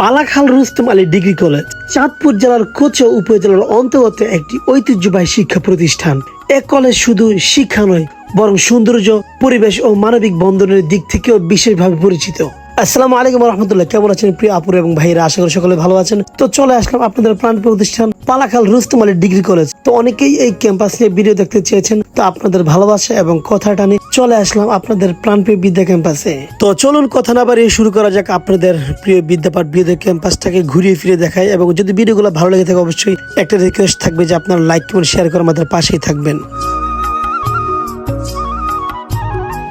Palakhal Rustam Ali degree college, Chandpur জেলার কোচা উপজেলার অন্তর্গত একটি ঐতিহ্যবাহী শিক্ষা প্রতিষ্ঠান। এ কলেজ শুধু শিক্ষা নয়, বরং সৌন্দর্য, পরিবেশ ও মানবিক বন্ধনের দিক থেকেও বিশেষভাবে পরিচিত। আসসালামু আলাইকুম রহমতুল্লাহ। কেমন আছেন প্রিয় আপুর এবং ভাইরা আশা করি সকলে ভালো আছেন। তো চলে আসলাম আপনাদের প্রাণ প্রতিষ্ঠান পালাখাল রুস্তম আলী ডিগ্রি কলেজ। তো অনেকেই এই ক্যাম্পাস নিয়ে ভিডিও দেখতে চেয়েছেন। তো আপনাদের ভালোবাসা এবং কথা টানে চলে আসলাম আপনাদের প্রাণপ্রিয় বিদ্যা ক্যাম্পাসে। তো চলুন কথা না বাড়িয়ে শুরু করা যাক আপনাদের প্রিয় বিদ্যাপাঠ বিদ্যা ক্যাম্পাসটাকে ঘুরিয়ে ফিরে দেখায় এবং যদি ভিডিওগুলো ভালো লেগে থাকে অবশ্যই একটা রিকোয়েস্ট থাকবে যে আপনার লাইক কমেন্ট শেয়ার করে আমাদের পাশেই থাকবেন।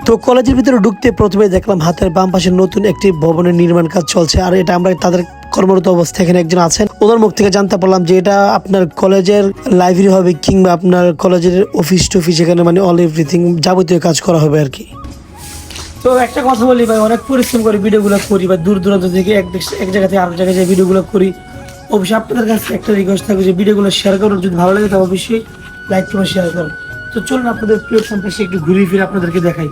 তো কলেজের ভিতরে ঢুকতে প্রথমে দেখলাম হাতের বাম পাশে নতুন একটি ভবনের নির্মাণ কাজ চলছে। আর এটা আমরা তাদের কর্মরত অবস্থায় এখানে একজন আছেন। ওনার মুখ থেকে জানতে পারলাম যে এটা আপনার কলেজের লাইব্রেরি হবে কিংবা আপনার কলেজের অফিস টফিস এখানে মানে অল এভরিথিং যাবতীয় কাজ করা হবে আর কি। তো একটা কথা বলি ভাই, অনেক পরিশ্রম করে ভিডিওগুলো করি বা দূর দূরান্ত থেকে এক এক জায়গা থেকে আরেক জায়গায় যে ভিডিওগুলো করি। অবশ্যই আপনাদের কাছে একটা রিকোয়েস্ট থাকবে যে ভিডিওগুলো শেয়ার করুন। যদি ভালো লাগে তো অবশ্যই লাইক করে শেয়ার করুন। তো চলুন আপনাদের প্রিয় ক্যাম্পাসে একটু ঘুরিয়ে ফিরে আপনাদেরকে দেখাই।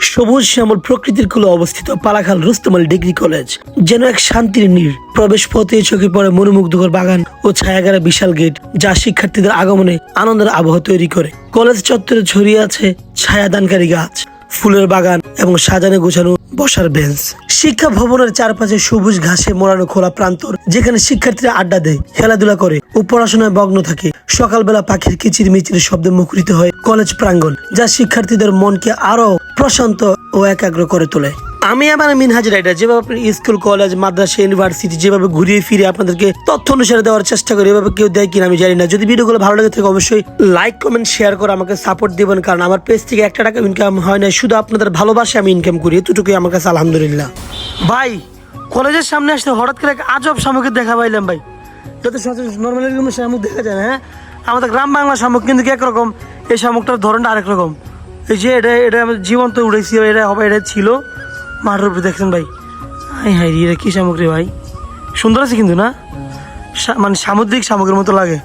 সবুজ শ্যামল প্রকৃতির কুলে অবস্থিত পালাখাল রুস্তমাল ডিগ্রি কলেজ, যেন এক শান্তির নীড় প্রবেশ পথে চোখে পড়ে মনোমুগ্ধকর বাগান ও ছায়াগারা বিশাল গেট, যা শিক্ষার্থীদের আগমনে আনন্দের আবহাওয়া তৈরি করে। কলেজ চত্বরে ছড়িয়ে আছে ছায়াদানকারী গাছ, ফুলের বাগান এবং সাজানো গোছানো বসার বেঞ্চ। শিক্ষা ভবনের চারপাশে সবুজ ঘাসে মোড়ানো খোলা প্রান্তর, যেখানে শিক্ষার্থীরা আড্ডা দেয়, খেলাধুলা করে ও পড়াশোনায় মগ্ন থাকে। সকালবেলা পাখির কিচির মিচির শব্দে মুখরিত হয় কলেজ প্রাঙ্গণ, যা শিক্ষার্থীদের মনকে আরও প্রশান্ত ও একাগ্র করে তোলে। আমি আমার মিনহাজ রাইডার যেভাবে আপনি স্কুল, কলেজ, মাদ্রাসা, ইউনিভার্সিটি যেভাবে ঘুরিয়ে ফিরে আপনাদেরকে তথ্য অনুসারে দেওয়ার চেষ্টা করি, এভাবে কেউ দেয় কিনা আমি জানি না। যদি ভিডিওগুলো ভালো লাগে থাকে, অবশ্যই লাইক কমেন্ট শেয়ার করে আমাকে সাপোর্ট দিবেন, কারণ আমার পেজ থেকে একটা টাকা ইনকাম হয় না শুধু আপনাদের ভালোবাসে আমি ইনকাম করি, এতটুকুই আমার কাছে আলহামদুলিল্লাহ। ভাই, কলেজের সামনে আসতে হঠাৎ করে এক আজব শামুকের দেখা পাইলাম ভাই। যত সচরাচর নর্মালি শামুক দেখা যায় না হ্যাঁ? আমাদের গ্রাম বাংলা শামুক কিন্তু একরকম? এই শামুকটার ধরনটা আরেক রকম। এই যে এটা এটা আমি জীবন্ত উড়েছি এটা হবে এটা ছিল। মাঠের উপরে দেখছেন ভাই? হাই হাই রে, এটা কী সামগ্রী ভাই? সুন্দর আছে কিন্তু না? মানে সামুদ্রিক সামগ্রীর মতো লাগে।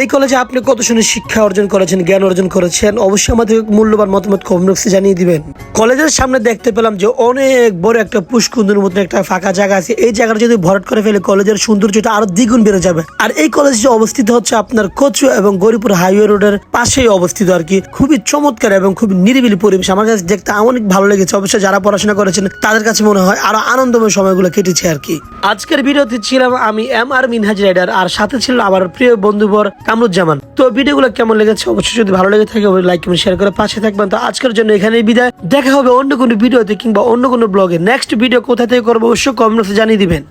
এই কলেজে আপনি কত শুনে শিক্ষা অর্জন করেছেন, জ্ঞান অর্জন করেছেন? অবশ্যই আমাদের মূল্যবান মতামত কমেন্ট জানিয়ে দিবেন। কলেজের সামনে দেখতে পেলাম যে অনেক বড় একটা পুষ্কুন্দুর মতো একটা ফাঁকা জায়গা আছে। এই জায়গাটা যদি ভরাট করে ফেলে কলেজের সৌন্দর্যটা আরও দ্বিগুণ বেড়ে যাবে। আর এই কলেজ যে অবস্থিত হচ্ছে আপনার কচু এবং গরিপুর হাইওয়ে রোডের পাশেই অবস্থিত আর কি। খুবই চমৎকার এবং খুবই নিরিবিলি পরিবেশ। আমার কাছে দেখতে অনেক ভালো লেগেছে। অবশ্যই যারা পড়াশোনা করেছেন, তাদের কাছে মনে হয় আরও আনন্দময় সময়গুলো কেটেছে আর কি। আজকের ভিডিওতে ছিলাম আমি এম আর মিনহাজ রাইডার। আর সাথে ছিল আমার প্রিয় বন্ধুবর কামরুজ্জামান। তো ভিডিওগুলো কেমন লেগেছে অবশ্যই যদি ভালো লেগে থাকে লাইক কমেন্ট শেয়ার করে পাশে থাকবেন। তো আজকের জন্য এখানেই বিদায়। দেখা হবে অন্য কোনো ভিডিওতে কিংবা অন্য কোনো ব্লগে নেক্সট ভিডিও কোথা থেকে করব অবশ্যই কমেন্টসে জানিয়ে দিবেন।